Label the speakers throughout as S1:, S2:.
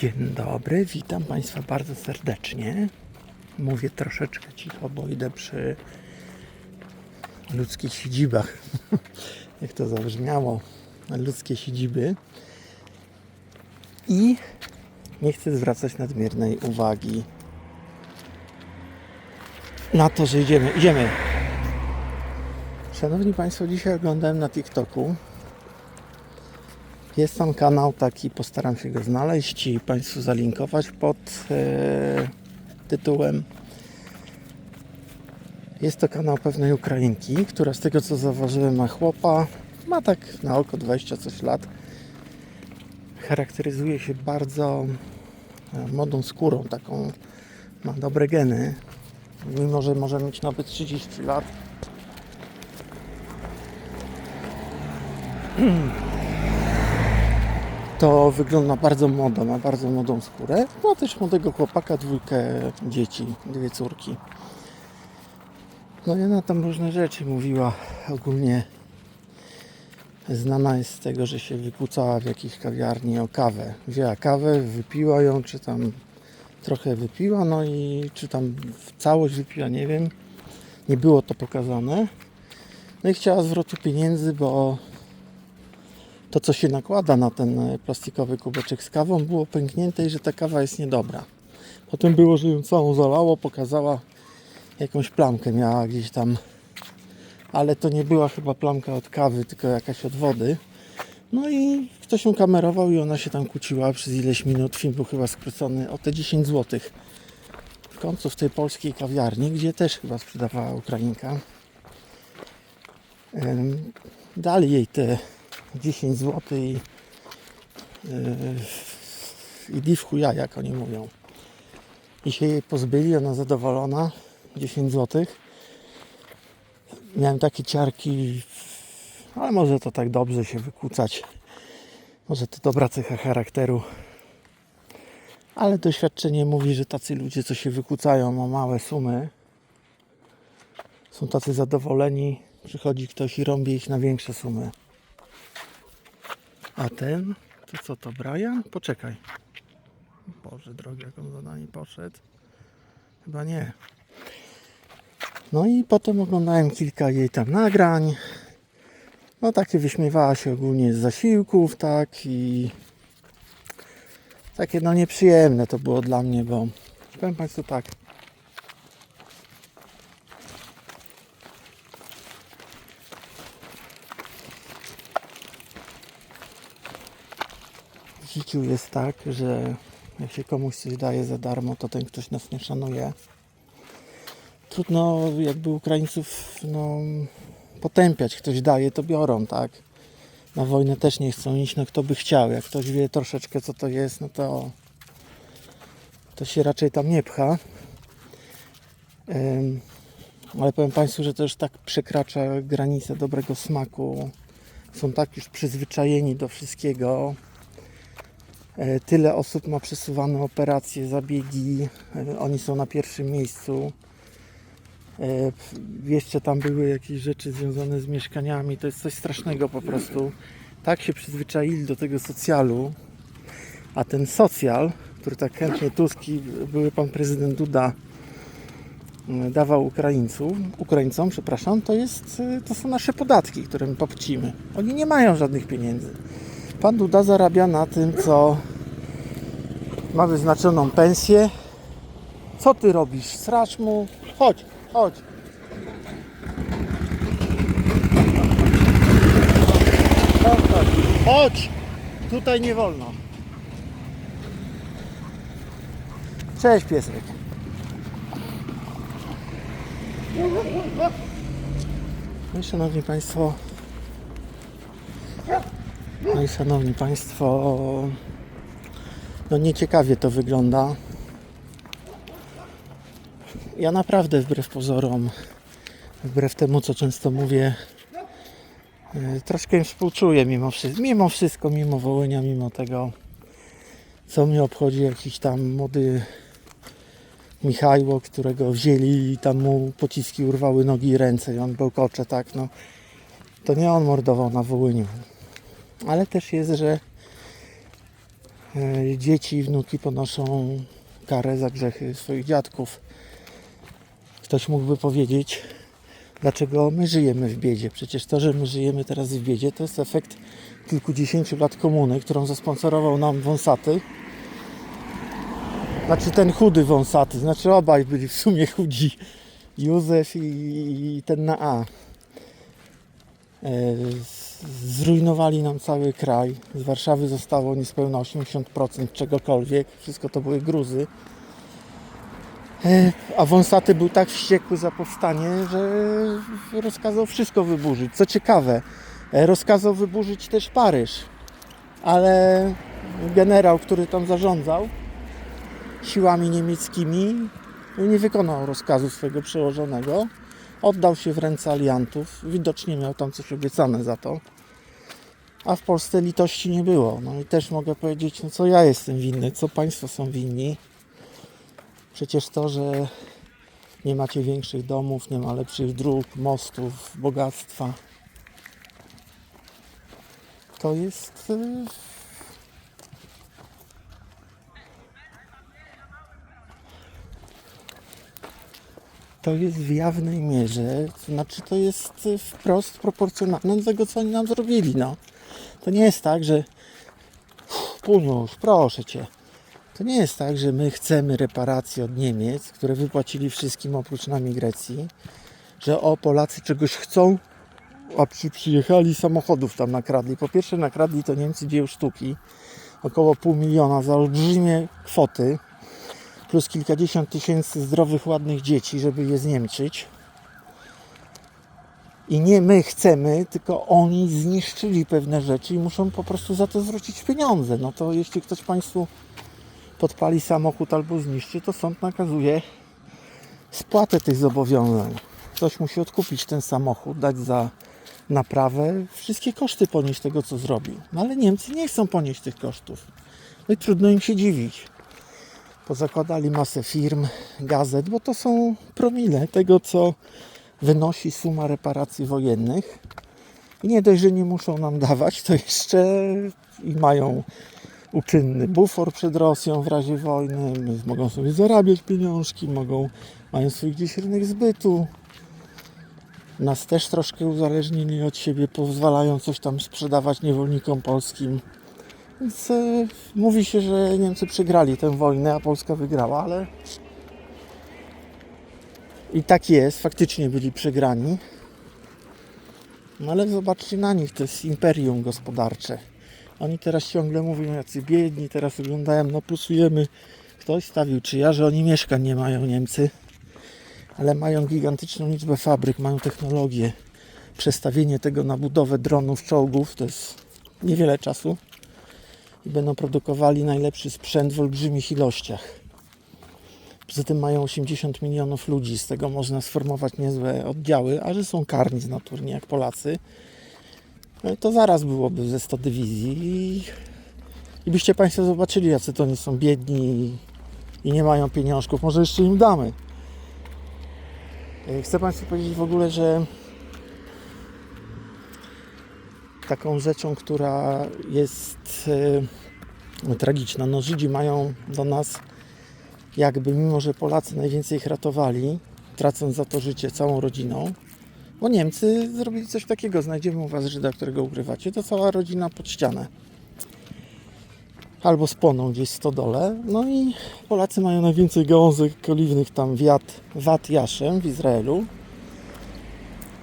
S1: Dzień dobry, witam Państwa bardzo serdecznie. Mówię troszeczkę cicho, bo idę przy ludzkich siedzibach. Jak to zabrzmiało, ludzkie siedziby. I nie chcę zwracać nadmiernej uwagi na to, że idziemy. Idziemy. Szanowni Państwo, dzisiaj oglądałem na TikToku jest tam kanał taki, postaram się go znaleźć i Państwu zalinkować pod e, tytułem. Jest to kanał pewnej Ukrainki, która z tego co zauważyłem ma chłopa, ma tak na oko 20 coś lat. Charakteryzuje się bardzo e, młodą skórą, taką ma dobre geny, mimo że może mieć nawet 30 lat. to wygląda bardzo młodo, ma bardzo młodą skórę. Ma też młodego chłopaka, dwójkę dzieci, dwie córki. No i ona tam różne rzeczy mówiła. Ogólnie znana jest z tego, że się wykłócała w jakiejś kawiarni o kawę. Wzięła kawę, wypiła ją, czy tam trochę wypiła, no i czy tam w całość wypiła, nie wiem. Nie było to pokazane. No i chciała zwrotu pieniędzy, bo to, co się nakłada na ten e, plastikowy kubeczek z kawą, było pęknięte i że ta kawa jest niedobra. Potem było, że ją całą zalało, pokazała jakąś plamkę, miała gdzieś tam, ale to nie była chyba plamka od kawy, tylko jakaś od wody. No i ktoś ją kamerował i ona się tam kłóciła przez ileś minut. Film był chyba skrócony o te 10 zł. W końcu w tej polskiej kawiarni, gdzie też chyba sprzedawała Ukrainka. Dali jej te 10 zł i, yy, i di w chuja, jak oni mówią. I się jej pozbyli, ona zadowolona, 10 zł. Miałem takie ciarki, ale może to tak dobrze się wykłócać. Może to dobra cecha charakteru. Ale doświadczenie mówi, że tacy ludzie, co się wykłócają o małe sumy, są tacy zadowoleni, przychodzi ktoś i rąbie ich na większe sumy. A ten, to co to, Brian? Poczekaj. Boże drogi, jak on za nami poszedł. Chyba nie. No i potem oglądałem kilka jej tam nagrań. No takie wyśmiewała się ogólnie z zasiłków, tak i takie no nieprzyjemne to było dla mnie, bo powiem Państwu tak. Życiu jest tak, że jak się komuś coś daje za darmo, to ten ktoś nas nie szanuje. Trudno jakby Ukraińców no, potępiać. Ktoś daje, to biorą, tak? Na wojnę też nie chcą iść, no kto by chciał. Jak ktoś wie troszeczkę co to jest, no to to się raczej tam nie pcha. Em, ale powiem Państwu, że to już tak przekracza granicę dobrego smaku. Są tak już przyzwyczajeni do wszystkiego. E, Tyle osób ma przesuwane operacje, zabiegi. E, Oni są na pierwszym miejscu. E, Jeszcze tam były jakieś rzeczy związane z mieszkaniami. To jest coś strasznego po prostu. Tak się przyzwyczaili do tego socjalu. A ten socjal, który tak chętnie Tuski, były pan prezydent Duda dawał Ukraińców, Ukraińcom, przepraszam, to, jest, to są nasze podatki, które my popcimy. Oni nie mają żadnych pieniędzy. Pan Duda zarabia na tym, co ma wyznaczoną pensję. Co ty robisz? Stracz mu. Chodź, chodź. Chodź! Tutaj nie wolno. Cześć piesek. No i szanowni państwo, no i szanowni Państwo, no nieciekawie to wygląda. Ja naprawdę wbrew pozorom, wbrew temu co często mówię, e, troszkę im współczuję mimo wszystko, mimo wszystko, mimo Wołynia, mimo tego, co mnie obchodzi jakiś tam młody Michajło, którego wzięli i tam mu pociski urwały nogi i ręce i on bełkocze, tak, no. To nie on mordował na Wołyniu ale też jest, że dzieci i wnuki ponoszą karę za grzechy swoich dziadków. Ktoś mógłby powiedzieć, dlaczego my żyjemy w biedzie. Przecież to, że my żyjemy teraz w biedzie, to jest efekt kilkudziesięciu lat komuny, którą zasponsorował nam Wąsaty. Znaczy ten chudy Wąsaty, znaczy obaj byli w sumie chudzi. Józef i, i ten na A. E, Zrujnowali nam cały kraj. Z Warszawy zostało niespełna 80% czegokolwiek. Wszystko to były gruzy. E, A Wąsaty był tak wściekły za powstanie, że rozkazał wszystko wyburzyć. Co ciekawe, e, rozkazał wyburzyć też Paryż. Ale generał, który tam zarządzał siłami niemieckimi, nie wykonał rozkazu swojego przełożonego. Oddał się w ręce aliantów. Widocznie miał tam coś obiecane za to. A w Polsce litości nie było. No i też mogę powiedzieć, no co ja jestem winny, co państwo są winni. Przecież to, że nie macie większych domów, nie ma lepszych dróg, mostów, bogactwa. To jest. To jest w jawnej mierze, to znaczy to jest y, wprost proporcjonalne do tego, co oni nam zrobili. No. To nie jest tak, że Puniusz, proszę Cię. To nie jest tak, że my chcemy reparacji od Niemiec, które wypłacili wszystkim oprócz nami Grecji, że o Polacy czegoś chcą, a ci przyjechali samochodów tam nakradli. Po pierwsze nakradli to Niemcy dzieł sztuki, około pół miliona za olbrzymie kwoty, plus kilkadziesiąt tysięcy zdrowych, ładnych dzieci, żeby je zniemczyć. I nie my chcemy, tylko oni zniszczyli pewne rzeczy i muszą po prostu za to zwrócić pieniądze. No to jeśli ktoś Państwu podpali samochód albo zniszczy, to sąd nakazuje spłatę tych zobowiązań. Ktoś musi odkupić ten samochód, dać za naprawę, wszystkie koszty ponieść tego, co zrobił. No ale Niemcy nie chcą ponieść tych kosztów. No i trudno im się dziwić. Pozakładali masę firm, gazet, bo to są promile tego, co wynosi suma reparacji wojennych. I nie dość, że nie muszą nam dawać, to jeszcze i mają uczynny bufor przed Rosją w razie wojny. Mogą sobie zarabiać pieniążki, mogą, mają swój gdzieś rynek zbytu. Nas też troszkę uzależnili od siebie, pozwalają coś tam sprzedawać niewolnikom polskim. Więc e, mówi się, że Niemcy przegrali tę wojnę, a Polska wygrała, ale i tak jest, faktycznie byli przegrani. No ale zobaczcie na nich, to jest imperium gospodarcze. Oni teraz ciągle mówią, jacy biedni, teraz oglądają, no plusujemy. Ktoś stawił czy ja, że oni mieszkań nie mają Niemcy, ale mają gigantyczną liczbę fabryk, mają technologię. Przestawienie tego na budowę dronów, czołgów to jest niewiele czasu i będą produkowali najlepszy sprzęt w olbrzymich ilościach. Poza tym mają 80 milionów ludzi, z tego można sformować niezłe oddziały, a że są karni z natury, nie jak Polacy, no to zaraz byłoby ze 100 dywizji i, i byście Państwo zobaczyli, jacy to oni są biedni i, i nie mają pieniążków. Może jeszcze im damy. E, Chcę Państwu powiedzieć w ogóle, że taką rzeczą, która jest e, tragiczna, no Żydzi mają do nas jakby, mimo że Polacy najwięcej ich ratowali, tracąc za to życie całą rodziną, bo Niemcy zrobili coś takiego, znajdziemy u Was Żyda, którego ukrywacie, to cała rodzina pod ścianę. Albo spłoną gdzieś w stodole. No i Polacy mają najwięcej gałązek oliwnych tam wiat, Wat Jaszem w Izraelu.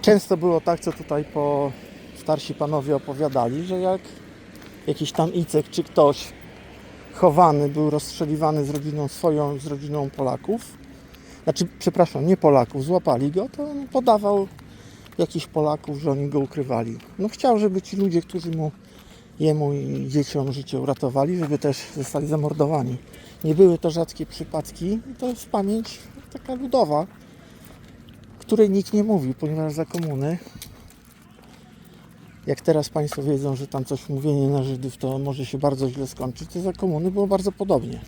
S1: Często było tak, co tutaj po starsi panowie opowiadali, że jak jakiś tam Icek czy ktoś chowany był rozstrzeliwany z rodziną swoją, z rodziną Polaków, znaczy, przepraszam, nie Polaków, złapali go, to on podawał jakichś Polaków, że oni go ukrywali. No chciał, żeby ci ludzie, którzy mu, jemu i dzieciom życie uratowali, żeby też zostali zamordowani. Nie były to rzadkie przypadki i to jest pamięć taka ludowa, której nikt nie mówi, ponieważ za komuny jak teraz Państwo wiedzą, że tam coś mówienie na Żydów to może się bardzo źle skończyć, to za komuny było bardzo podobnie.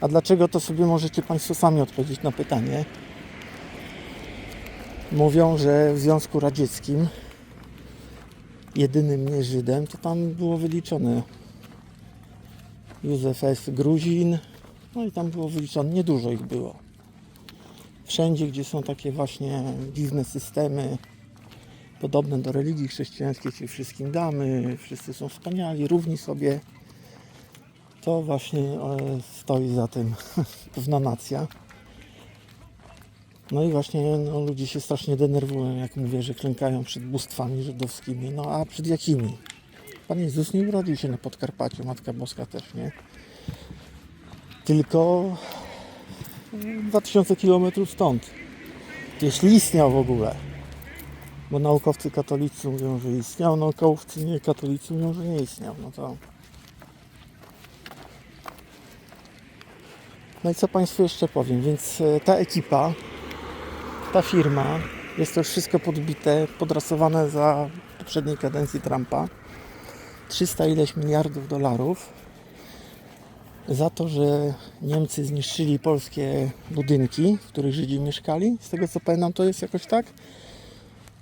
S1: A dlaczego to sobie możecie Państwo sami odpowiedzieć na pytanie? Mówią, że w Związku Radzieckim jedynym nie Żydem to tam było wyliczone Józef S. Gruzin. No i tam było wyliczone, niedużo ich było. Wszędzie, gdzie są takie właśnie dziwne systemy, podobne do religii chrześcijańskiej, czyli wszystkim damy, wszyscy są wspaniali, równi sobie, to właśnie e, stoi za tym pewna nacja. No i właśnie no, ludzie się strasznie denerwują, jak mówię, że klękają przed bóstwami żydowskimi. No a przed jakimi? Pan Jezus nie urodził się na Podkarpaciu, Matka Boska też nie. Tylko 2000 km stąd. Jeśli istniał w ogóle. Bo naukowcy katolicy mówią, że istniał, naukowcy nie katolicy mówią, że nie istniał. No to. No i co Państwu jeszcze powiem? Więc e, ta ekipa, ta firma, jest to już wszystko podbite, podrasowane za poprzedniej kadencji Trumpa. 300 ileś miliardów dolarów za to, że Niemcy zniszczyli polskie budynki, w których Żydzi mieszkali. Z tego co pamiętam, to jest jakoś tak.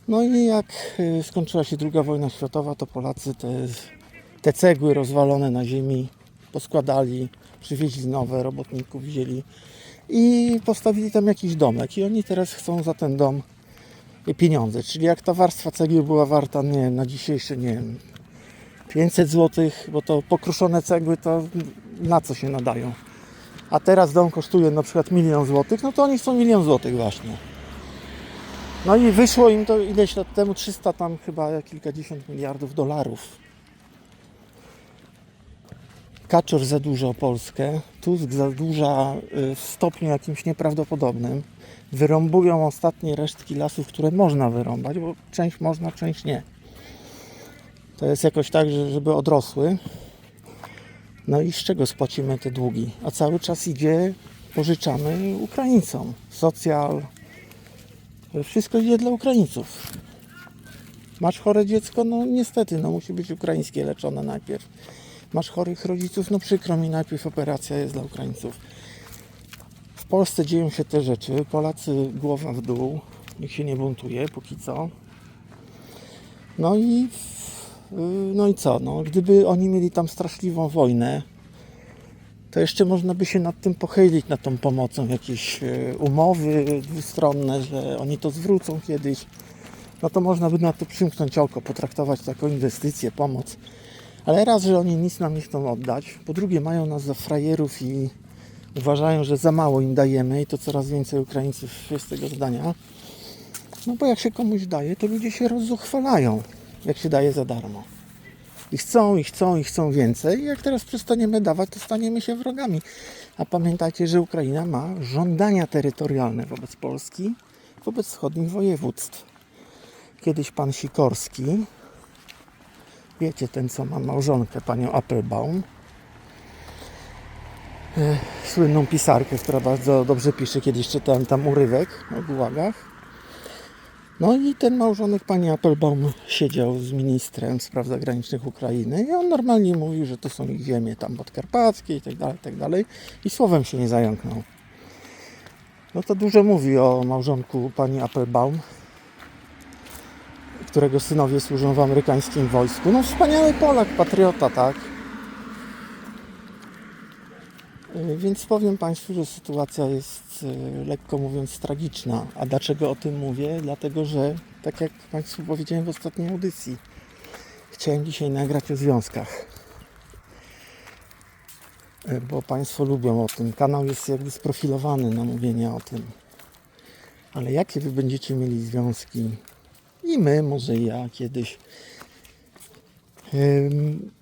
S1: No i jak y, skończyła się II wojna światowa, to Polacy te, te cegły rozwalone na ziemi poskładali, przywieźli nowe, robotników wzięli i postawili tam jakiś domek. I oni teraz chcą za ten dom pieniądze. Czyli jak ta warstwa cegły była warta, nie na dzisiejsze, nie wiem, 500 zł, bo to pokruszone cegły to na co się nadają. A teraz dom kosztuje na przykład milion złotych, no to oni chcą milion złotych właśnie. No i wyszło im to ileś lat temu 300 tam chyba kilkadziesiąt miliardów dolarów. Kaczor zadłużał Polskę, Tusk zadłuża y, w stopniu jakimś nieprawdopodobnym. Wyrąbują ostatnie resztki lasów, które można wyrąbać, bo część można, część nie. To jest jakoś tak, że żeby odrosły. No i z czego spłacimy te długi? A cały czas idzie, pożyczamy Ukraińcom. Socjal, wszystko idzie dla Ukraińców. Masz chore dziecko? No niestety, no musi być ukraińskie leczone najpierw. Masz chorych rodziców? No przykro mi, najpierw operacja jest dla Ukraińców. W Polsce dzieją się te rzeczy. Polacy głowa w dół. Nikt się nie buntuje póki co. No i Yy, No i co? No, gdyby oni mieli tam straszliwą wojnę, to jeszcze można by się nad tym pochylić, nad tą pomocą, jakieś e, umowy dwustronne, że oni to zwrócą kiedyś. No to można by na to przymknąć oko, potraktować to jako inwestycję, pomoc. Ale raz, że oni nic nam nie chcą oddać, po drugie mają nas za frajerów i uważają, że za mało im dajemy i to coraz więcej Ukraińców jest tego zdania. No bo jak się komuś daje, to ludzie się rozzuchwalają jak się daje za darmo. I chcą, i chcą, i chcą więcej. Jak teraz przestaniemy dawać, to staniemy się wrogami. A pamiętajcie, że Ukraina ma żądania terytorialne wobec Polski, wobec wschodnich województw. Kiedyś pan Sikorski, wiecie, ten co ma małżonkę, panią Applebaum, e, słynną pisarkę, która bardzo dobrze pisze, kiedyś czytałem tam urywek o gułagach. No i ten małżonek pani Applebaum siedział z ministrem spraw zagranicznych Ukrainy i on normalnie mówił, że to są ich ziemie tam podkarpackie i tak dalej, tak dalej. I słowem się nie zająknął. No to dużo mówi o małżonku pani Applebaum, którego synowie służą w amerykańskim wojsku. No wspaniały Polak, patriota, tak? Y, Więc powiem Państwu, że sytuacja jest y, lekko mówiąc tragiczna. A dlaczego o tym mówię? Dlatego, że tak jak Państwu powiedziałem w ostatniej audycji, chciałem dzisiaj nagrać o związkach. Y, Bo Państwo lubią o tym. Kanał jest jakby sprofilowany na mówienie o tym. Ale jakie Wy będziecie mieli związki? I my, może ja kiedyś.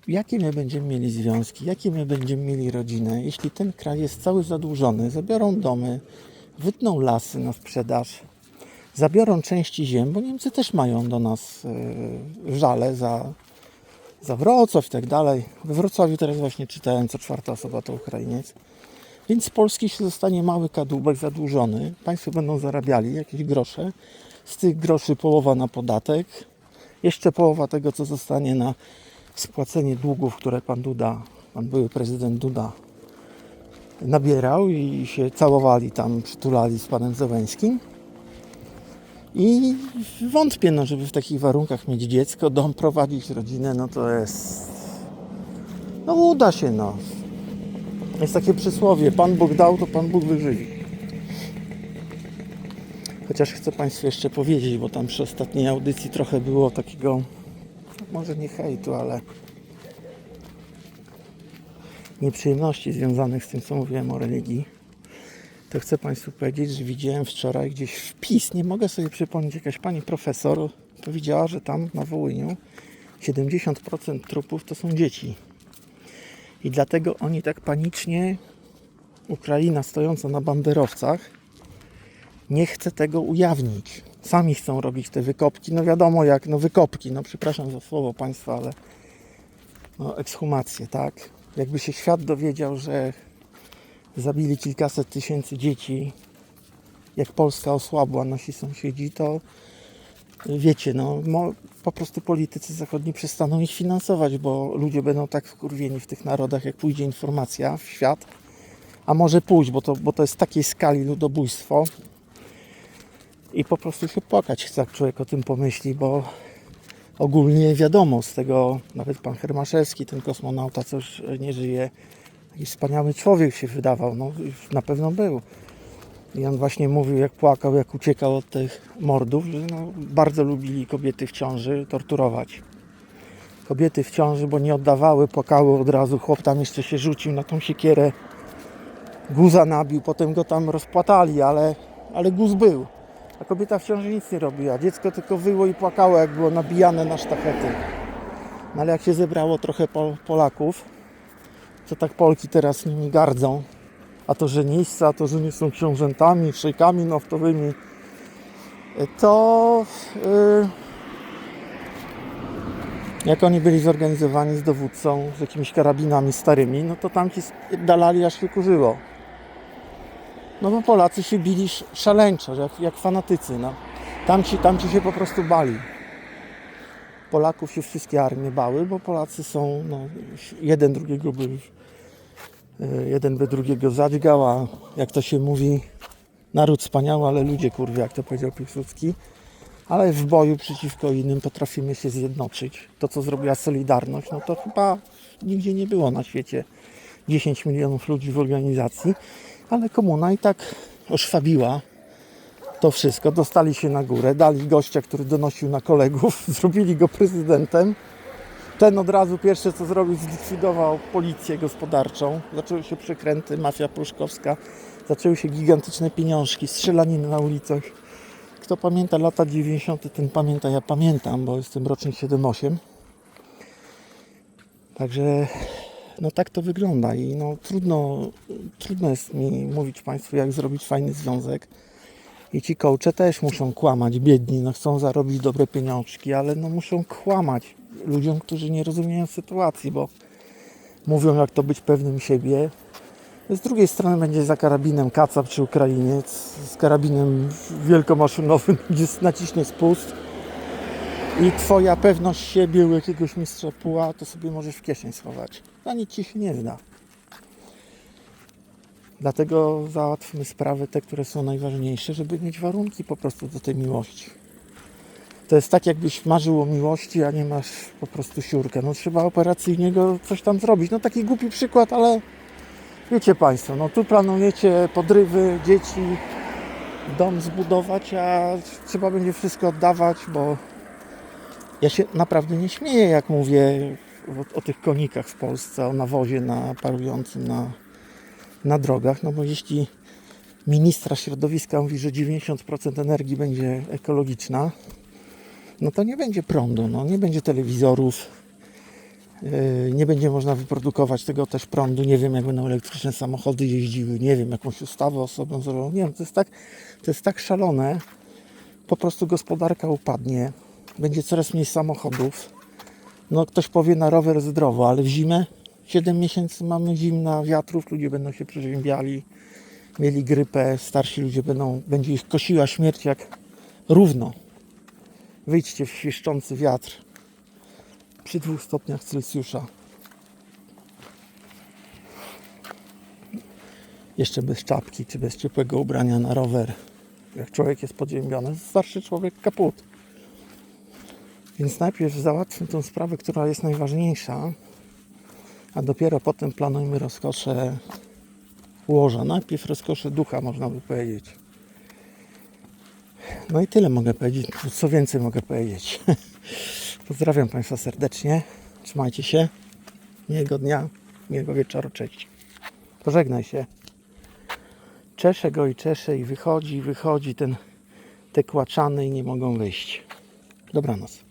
S1: Jakie my będziemy mieli związki, jakie my będziemy mieli rodzinę, jeśli ten kraj jest cały zadłużony, zabiorą domy, wytną lasy na sprzedaż, zabiorą części ziem, bo Niemcy też mają do nas yy, żale za, za Wrocław i tak dalej. We Wrocławiu teraz właśnie czytałem, co czwarta osoba to Ukrainiec. Więc z Polski się zostanie mały kadłubek zadłużony, państwo będą zarabiali jakieś grosze, z tych groszy połowa na podatek, jeszcze połowa tego, co zostanie na spłacenie długów, które pan Duda, pan były prezydent Duda nabierał i się całowali tam, przytulali z panem Zełęskim. I wątpię, no, żeby w takich warunkach mieć dziecko, dom prowadzić, rodzinę, no to jest... No uda się, no. Jest takie przysłowie, Pan Bóg dał, to Pan Bóg wyżywi. Chociaż chcę Państwu jeszcze powiedzieć, bo tam przy ostatniej audycji trochę było takiego, może nie hejtu, ale nieprzyjemności związanych z tym, co mówiłem o religii. To chcę Państwu powiedzieć, że widziałem wczoraj gdzieś wpis, nie mogę sobie przypomnieć, jakaś pani profesor powiedziała, że tam na Wołyniu 70% trupów to są dzieci. I dlatego oni tak panicznie, Ukraina stojąca na banderowcach, nie chce tego ujawnić. Sami chcą robić te wykopki. No wiadomo jak, no wykopki, no przepraszam za słowo Państwa, ale no ekshumacje, tak? Jakby się świat dowiedział, że zabili kilkaset tysięcy dzieci, jak Polska osłabła, nasi sąsiedzi, to wiecie, no po prostu politycy zachodni przestaną ich finansować, bo ludzie będą tak wkurwieni w tych narodach, jak pójdzie informacja w świat, a może pójść, bo to, bo to jest takiej skali ludobójstwo i po prostu się płakać jak człowiek o tym pomyśli, bo ogólnie wiadomo z tego, nawet pan Hermaszewski, ten kosmonauta, co już nie żyje, taki wspaniały człowiek się wydawał, no na pewno był. I on właśnie mówił, jak płakał, jak uciekał od tych mordów, że no, bardzo lubili kobiety w ciąży torturować. Kobiety w ciąży, bo nie oddawały, płakały od razu. Chłop tam jeszcze się rzucił na tą siekierę, guza nabił, potem go tam rozpłatali, ale, ale guz był. A kobieta w ciąży nic nie robiła. Dziecko tylko wyło i płakało, jak było nabijane na sztachety. No ale jak się zebrało trochę Pol- Polaków, co tak Polki teraz nimi gardzą, a to, że niscy, a to, że nie są książętami, szejkami naftowymi, to yy, jak oni byli zorganizowani z dowódcą, z jakimiś karabinami starymi, no to tam ci dalali aż się kurzyło. No bo Polacy się bili sz- szaleńczo, jak, jak fanatycy, no. Tamci, tamci się po prostu bali. Polaków się wszystkie armie bały, bo Polacy są, no, jeden drugiego by Y, jeden by drugiego zadźgał, a jak to się mówi, naród wspaniały, ale ludzie kurwy, jak to powiedział Piłsudski. Ale w boju przeciwko innym potrafimy się zjednoczyć. To, co zrobiła Solidarność, no to chyba nigdzie nie było na świecie 10 milionów ludzi w organizacji, ale komuna i tak oszwabiła to wszystko. Dostali się na górę, dali gościa, który donosił na kolegów, zrobili go prezydentem. Ten od razu pierwsze co zrobił, zlikwidował policję gospodarczą. Zaczęły się przekręty, mafia pruszkowska. Zaczęły się gigantyczne pieniążki, strzelaniny na ulicach. Kto pamięta lata 90., ten pamięta, ja pamiętam, bo jestem rocznik 78. Także no tak to wygląda i no trudno, trudno jest mi mówić Państwu, jak zrobić fajny związek. I ci coache też muszą kłamać, biedni, no chcą zarobić dobre pieniążki, ale no muszą kłamać ludziom, którzy nie rozumieją sytuacji, bo mówią jak to być pewnym siebie. Z drugiej strony będzie za karabinem kacap czy Ukrainiec, z karabinem wielkomaszynowym, gdzie naciśnie spust i twoja pewność siebie u jakiegoś mistrza puła, to sobie możesz w kieszeń schować. A nic ci się nie zda. Dlatego załatwmy sprawy te, które są najważniejsze, żeby mieć warunki po prostu do tej miłości. To jest tak, jakbyś marzył o miłości, a nie masz po prostu siurkę. No trzeba operacyjnie go coś tam zrobić. No taki głupi przykład, ale wiecie Państwo, no tu planujecie podrywy, dzieci, dom zbudować, a trzeba będzie wszystko oddawać, bo ja się naprawdę nie śmieję, jak mówię o, o tych konikach w Polsce, o nawozie na parującym na, na drogach, no bo jeśli ministra środowiska mówi, że 90% energii będzie ekologiczna, no to nie będzie prądu, no, nie będzie telewizorów, yy, nie będzie można wyprodukować tego też prądu. Nie wiem, jak będą elektryczne samochody jeździły, nie wiem, jakąś ustawę osobną zrobią. Nie wiem, to jest tak, to jest tak szalone. Po prostu gospodarka upadnie, będzie coraz mniej samochodów. No, ktoś powie na rower zdrowo, ale w zimę 7 miesięcy mamy zimna, wiatrów, ludzie będą się przeziębiali, mieli grypę, starsi ludzie będą, będzie ich kosiła śmierć jak równo. Wyjdźcie w świszczący wiatr przy dwóch stopniach Celsjusza. Jeszcze bez czapki czy bez ciepłego ubrania na rower. Jak człowiek jest podziębiony, starszy człowiek kaput. Więc najpierw załatwmy tą sprawę, która jest najważniejsza, a dopiero potem planujmy rozkosze łoża. Najpierw rozkosze ducha, można by powiedzieć. No i tyle mogę powiedzieć. Co więcej mogę powiedzieć. Pozdrawiam Państwa serdecznie. Trzymajcie się. Miłego dnia, miłego wieczoru. Cześć. Pożegnaj się. Czeszę go i czeszę i wychodzi, wychodzi ten te kłaczany i nie mogą wyjść. Dobranoc.